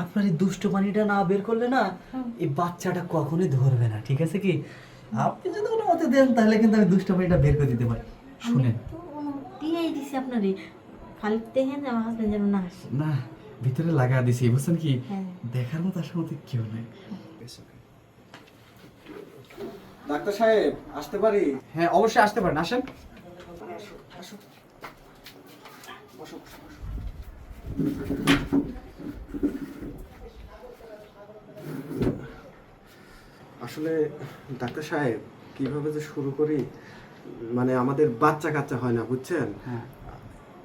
আপনার এই দুষ্ট পানিটা না বের করলে না এই বাচ্চাটা কখনোই ধরবে না ঠিক আছে কি? আপনি যদি কোনো মতে দেন তাহলে কিন্তু আমি দুষ্ট পানিটা বের করে দিতে পারি। শুনেন। তো দিয়েই দিছি আপনারে। খালি দেখেন আমার হাজবেন্ড যেন না আসে। না ভিতরে লাগা দিছি বুঝছেন কি? হ্যাঁ। দেখার মতো আসলে মতো কেউ নেই। ডাক্তার সাহেব আসতে পারি? হ্যাঁ অবশ্যই আসতে পারেন আসেন। আসলে ডাক্তার সাহেব কীভাবে যে শুরু করি মানে আমাদের বাচ্চা কাচ্চা হয় না বুঝছেন? হ্যাঁ।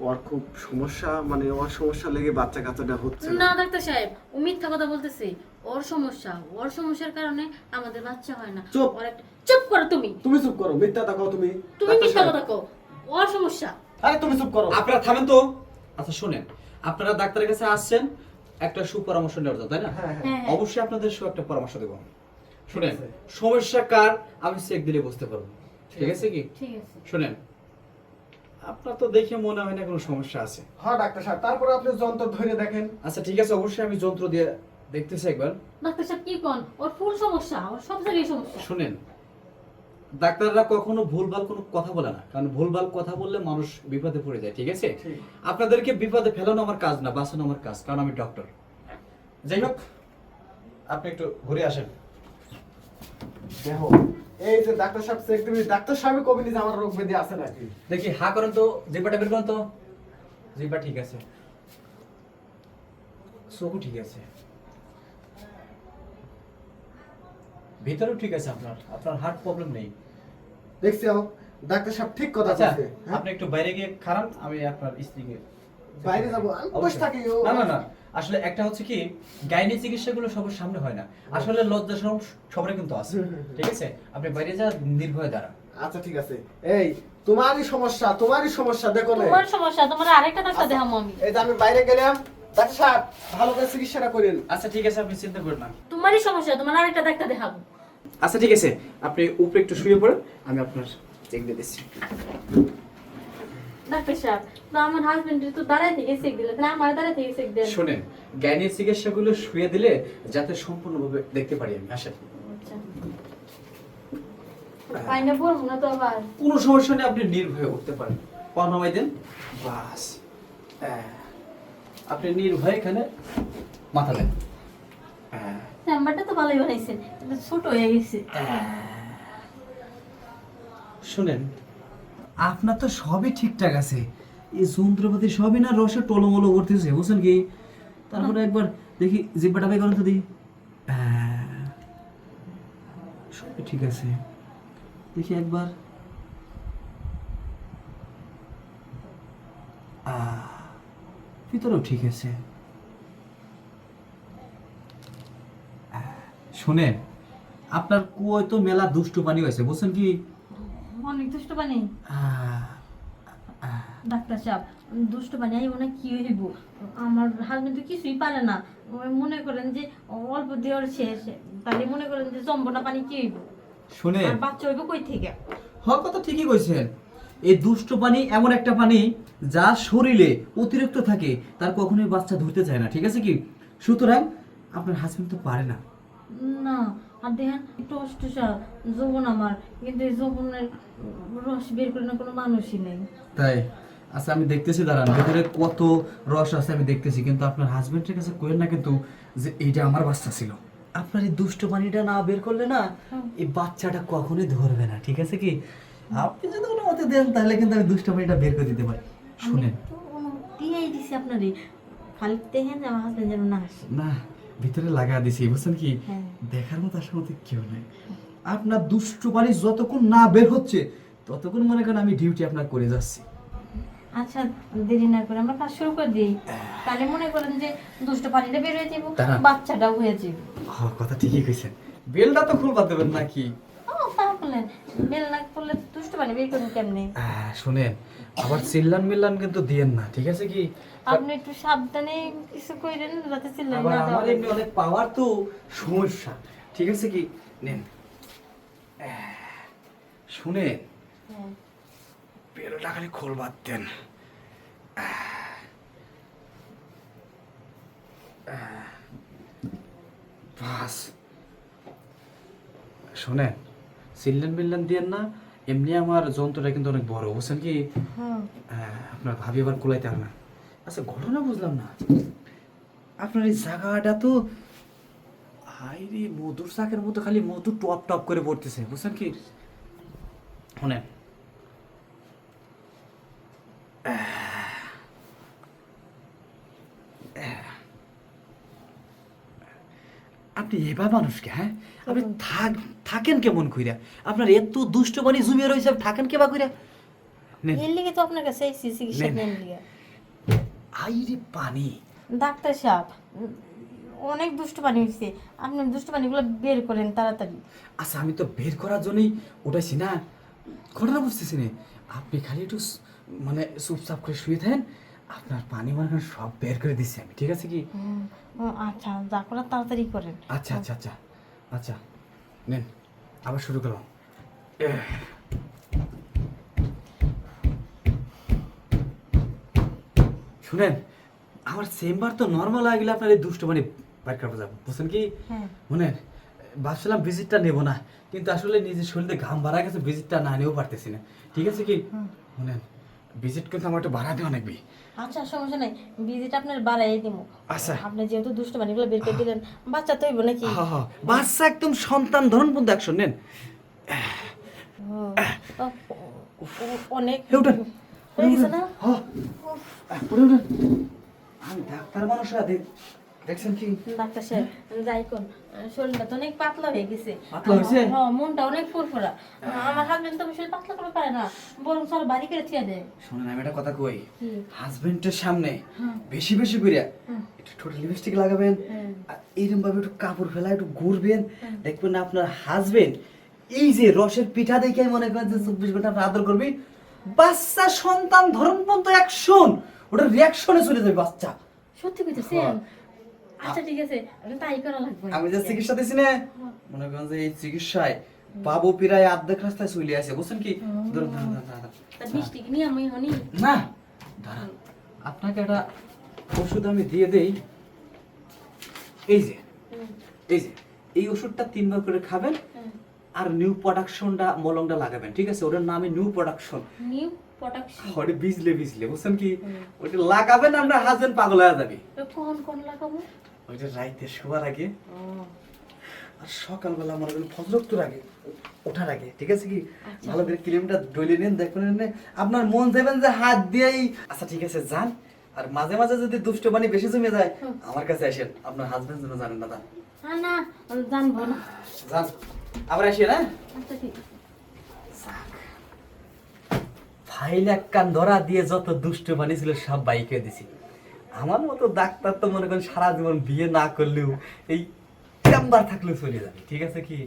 ওর খুব সমস্যা মানে ওর সমস্যা লেগে বাচ্চা কাচ্চাটা হচ্ছে না। ডাক্তার সাহেব ও মিথ্যা কথা বলতেছে। ওর সমস্যা ওর সমস্যার কারণে আমাদের বাচ্চা হয় না। চুপ। ওর চুপ করো তুমি! তুমি চুপ করো মিথ্যা দেখো তুমি। তুমি মিথ্যা কথা কও ওর সমস্যা। আরে তুমি চুপ করো। আপনারা থামেন তো। আচ্ছা শুনেন আপনারা ডাক্তারের কাছে আসছেন একটা সুপরামর্শ নেওয়ার জন্য তাই না। হ্যাঁ হ্যাঁ। অবশ্যই আপনাদের সু একটা পরামর্শ দেবো। শুনেন সমস্যা কার? আমি চেক দিলে বুঝতে পারব। ঠিক আছে কি? শুনেন আপনার তো দেখে মনে হয় না কোনো সমস্যা আছে। হ্যাঁ ডাক্তার সাহেব তারপরে আপনি যন্ত্র ধরে দেখেন। আচ্ছা ঠিক আছে অবশ্যই আমি যন্ত্র দিয়ে দেখতেছি একবার। ডাক্তার সাহেব কি কোন? ওর ফুল সমস্যা ওর সব জায়গায় সমস্যা। শুনেন ডাক্তাররা কখনো ভুলভাল কোনো কথা বলে না। কারণ ভুলভাল কথা বললে মানুষ বিপদে পড়ে যায় ঠিক আছে? আপনাদেরকে বিপদে ফেলানো আমার কাজ না বাঁচানো আমার কাজ কারণ আমি ডক্টর। যাই হোক আপনি একটু ঘুরে আসেন। এই যে ডাক্তার সাহেব চেক দিবি ডাক্তার সাহেব কবি যে আমার রোগ ব্যাধি আছে নাকি? দেখি হা করেন তো জিব্বাটা বের করেন তো। জিব্বা ঠিক আছে। চোখও ঠিক আছে। ভিতরেও ঠিক আছে আপনার আপনার হার্ট প্রবলেম নেই। দেখছি ডাক্তার সাহেব ঠিক কথা আচ্ছা বলছে হ্যাঁ? আপনি একটু বাইরে গিয়ে খারান আমি আপনার স্ত্রীকে বাইরে যাব আমি বসে। থাকি না না না আসলে একটা হচ্ছে কি গাইনি চিকিৎসাগুলো সবার সামনে হয় না। আসলে লজ্জা শরম সবারই কিন্তু আছে। ঠিক আছে? আপনি বাইরে যা নির্ভয়ে দাঁড়ান। আচ্ছা ঠিক আছে। এই তোমারই সমস্যা তোমারই সমস্যা দেখো না। তোমার সমস্যা তোমার আরেকটা ডাক্তার দেখাবো আমি। এই যে আমি বাইরে গেলাম ডাক্তার সাহেব ভালো করে চিকিৎসাটা করেন। আচ্ছা ঠিক আছে আপনি চিন্তা করবেন না। তোমারই সমস্যা তোমার আরেকটা ডাক্তার দেখাবো। আচ্ছা ঠিক আছে আপনি উপরে একটু শুয়ে পড়ুন আমি আপনার চেক দিয়ে দিচ্ছি। ডাক্তার সাহেব তো আমার হাজবেন্ড তো দাঁড়ায় থেকে চেক দিলে তাহলে আমার দাঁড়ায় থেকে চেক দেন শুনেন গাইনির চিকিৎসাগুলো শুয়ে দিলে যাতে সম্পূর্ণভাবে দেখতে পারি আমি আসেন। আচ্ছা। পাইনা বলব না তো আবার? কোনো সমস্যা নেই আপনি নির্ভয়ে উঠতে পারেন। পা নামাই দেন। বাস। হ্যাঁ। আপনি নির্ভয়ে এখানে মাথা দেন। হ্যাঁ। চেম্বারটা তো ভালোই বানাইছেন কিন্তু ছোট হয়ে গেছে। শুনেন আপনার তো সবই ঠিকঠাক আছে। এই যন্ত্রপাতি সবই না রসে টলমলো করতেছে বুঝছেন কি? তারপরে একবার দেখি জিব্বাটা বাই করেন তো দেখি হ্যাঁ, সবই ঠিক আছে। দেখি একবার। ভিতরেও ঠিক আছে। শুনেন আপনার কুয়োয় তো মেলা দুষ্টু পানি হয়েছে বুঝছেন কি? অনেক দুষ্ট পানি ডাক্তার সাহেব দুষ্ট পানি আইব না কি হইব? আমার হাজবেন্ড তো কিছুই পারে না। মনে করেন যে অল্প দেওয়ার শেষ তাহলে মনে করেন যে জম্বনা পানি কি হইব? শুনেন আর বাচ্চা হইব কই থেকে? হওয়ার কথা ঠিকই কইছেন। এই দুষ্ট পানি এমন একটা পানি যা শরীরে অতিরিক্ত থাকে তার কখনোই বাচ্চা ধরতে চায় না ঠিক আছে কি? সুতরাং আপনার হাজবেন্ড তো পারে না। না আর দেখেন একটু অষ্টসা যৌবন আমার কিন্তু এই যৌবনের রস বের করে না কোনো মানুষই নেই। তাই? আচ্ছা আমি দেখতেছি দাঁড়ান ভেতরে কত রস আছে আমি দেখতেছি কিন্তু আপনার হাজবেন্ডের কাছে কইেন না কিন্তু যে এইটা আমার বাচ্চা ছিল। আপনার এই দুষ্ট পানিটা না বের করলে না এই বাচ্চাটা কখনোই ধরবে না ঠিক আছে কি? আপনি যদি কোনো মতে দেন তাহলে কিন্তু আমি দুষ্ট পানিটা বের করে দিতে পারি। শুনেন। দিয়েই দিছি আপনারে। খালি দেখেন আমার হাজবেন্ড যেন না আসে। না ভিতরে লাগা দিছি। বুঝছেন কি হ্যাঁ। দেখার মতো আসলে মতো কেউ নাই। আপনার দুষ্টু পানি যতক্ষণ না বের হচ্ছে ততক্ষণ মনে করেন আমি ডিউটি আপনার করে যাচ্ছি। আচ্ছা দেরি না করে আমরা কাজ শুরু করে দিই। তাহলে মনে করেন যে দুষ্ট পানিটা বের হয়ে যাব বাচ্চাটাও হয়ে যাবে। কথা ঠিকই কইছেন। বেলটা তো খুলবা দেবেন নাকি? ও তাহলে বেল না করলে দুষ্ট পানি বের করুন কেমনে? আহ, শুনেন আবার চিল্লান মিল্লান কিন্তু দিয়েন না ঠিক আছে কি? আপনি একটু সাবধানে কিছু কইরেন যাতে আবার না দেওয়া আমার এমনি অনেক পাওয়ার তো সমস্যা ঠিক আছে কি? নেন। শুনেন হ্যাঁ। বেলটা খালি খোলবার দেন। আহ, আহ, বাস। শোনেন সিল্লেন বিল্লেন দিয়ে না এমনি আমার যন্ত্রটা কিন্তু অনেক বড়। বুঝছেন কি? হ্যাঁ। আপনার ভাবি আবার কুলাইতে আর না আচ্ছা ঘটনা বুঝলাম না। আপনার এই জায়গাটা তো হাইরে মধুর শাকের মতো খালি মধু টপ টপ করে পড়তেছে বুঝছেন কি? শোনেন। আপনি এবার মানুষকে হ্যাঁ? আপনি থাক থাকেন কেমন কইরা? আপনার এত দুষ্ট বাণী জুমিয়ে রয়েছে থাকেন কেবা কইরা? এর লিগে তো আপনার কাছে এসেছি চিকিৎসা নেন। নেন লিগে। আইরে পানি ডাক্তার সাহেব অনেক দুষ্ট পানি হয়েছে আপনি দুষ্ট পানিগুলো বের করেন তাড়াতাড়ি। আচ্ছা আমি তো বের করার জন্যই উঠাইছি না। ঘটনা বুঝতেছি না। আপনি খালি একটু মানে চুপচাপ করে শুয়ে থাকেন। আপনার পানি মারখান সব বের করে দিচ্ছি আমি ঠিক আছে কি? হুম, আচ্ছা যা করার তাড়াতাড়ি করেন। আচ্ছা আচ্ছা আচ্ছা আচ্ছা নেন আবার শুরু করলাম। শুনেন আমার চেম্বার তো নর্মাল আগলে আপনার এই দুষ্ট মানে বাইর করতে যাব বুঝছেন কি? হ্যাঁ। শুনেন ভাবছিলাম ভিজিটটা নেব না কিন্তু আসলে নিজের শরীরে ঘাম বাড়া গেছে ভিজিটটা না নিয়েও পারতেছি না ঠিক আছে কি? শুনেন ভিজিট কিন্তু আমার একটু বাড়া দেওয়া লাগবে আচ্ছা সমস্যা নাই। ভিজিট আপনার বাড়াই দিব আচ্ছা। আপনি যেহেতু দুষ্ট মানিগুলো বের করে দিলেন বাচ্চা তো হইব নাকি? হ্যাঁ, হ্যাঁ। বাচ্চা একদম সন্তান ধরন পর্যন্ত অ্যাকশন নেন। অনেক উঠেন। হয়ে গেছে না? হ্যাঁ। আমি ডাক্তার মানুষ দেখছেন কি? ডাক্তার সাহেব যাই কোন শরীরটা তো অনেক পাতলা হয়ে গেছে। পাতলা হয়েছে? হ্যাঁ মনটা অনেক ফুরফুরা। আমার হাজবেন্ড তো শরীর পাতলা করে পারে না বরং সব বাড়ি করে থিয়া দেয়। শোনেন আমি একটা কথা কই। হাজবেন্ডের সামনে বেশি বেশি কইরা একটু ঠোঁটে লিপস্টিক লাগাবেন এইরকম ভাবে একটু কাপড় ফেলা একটু ঘুরবেন দেখবেন না আপনার হাজবেন্ড এই যে রসের পিঠা দেখে মনে করেন যে চব্বিশ ঘণ্টা আদর করবি বাচ্চা সন্তান ধরন পর্যন্ত অ্যাকশন ওটা রিয়াকশনে চলে যাবে বাচ্চা। সত্যি কইতেছেন? হ্যাঁ। আচ্ছা ঠিক আছে। তাই করা লাগবে। আমি যে চিকিৎসা দিছি না মনে করেন যে এই চিকিৎসায় বাবু পিরায় অর্ধেক রাস্তায় চলে আসে বুঝছেন কি? ধরুন, ধরুন, ধরুন, ধরুন, তা ধরুন। মিষ্টি কি আমি হনি। না দাঁড়ান। আপনাকে একটা ওষুধ আমি দিয়ে দেই। এই যে এই যে এই ওষুধটা তিনবার করে খাবেন আর নিউ প্রোডাকশনটা মলমটা লাগাবেন ঠিক আছে? ওটার নামে নিউ প্রোডাকশন নিউ প্রোডাকশন ওটা বিজলে বিজলে বুঝছেন কি? ওটা লাগাবেন আমরা হাজবেন্ড পাগল হয়ে যাবে। কোন কোন লাগাবো? ওইটা রাইতে আগে আর সকালবেলা মনে করেন ফজরক্তর আগে ওঠার আগে ঠিক আছে কি? আচ্ছা। ভালো করে ক্রিমটা ডলে নিন এনে আপনার মন চাইবেন যে হাত দিয়েই আচ্ছা ঠিক আছে যান। আর মাঝে মাঝে যদি দুষ্ট বাণী বেশি জমে যায় আমার কাছে আসেন। আপনার হাজবেন্ড যেন জানেন না না জানব না যান আবার আসেন হ্যাঁ? আচ্ছা ঠিক আছে। ফাইল এক কান ধরা দিয়ে যত দুষ্ট বানিয়েছিল সব বাইকে দিছি। আমার মতো ডাক্তার তো মনে করেন সারা জীবন বিয়ে না করলেও এই চেম্বার থাকলেও চলে যাবে, ঠিক আছে কি?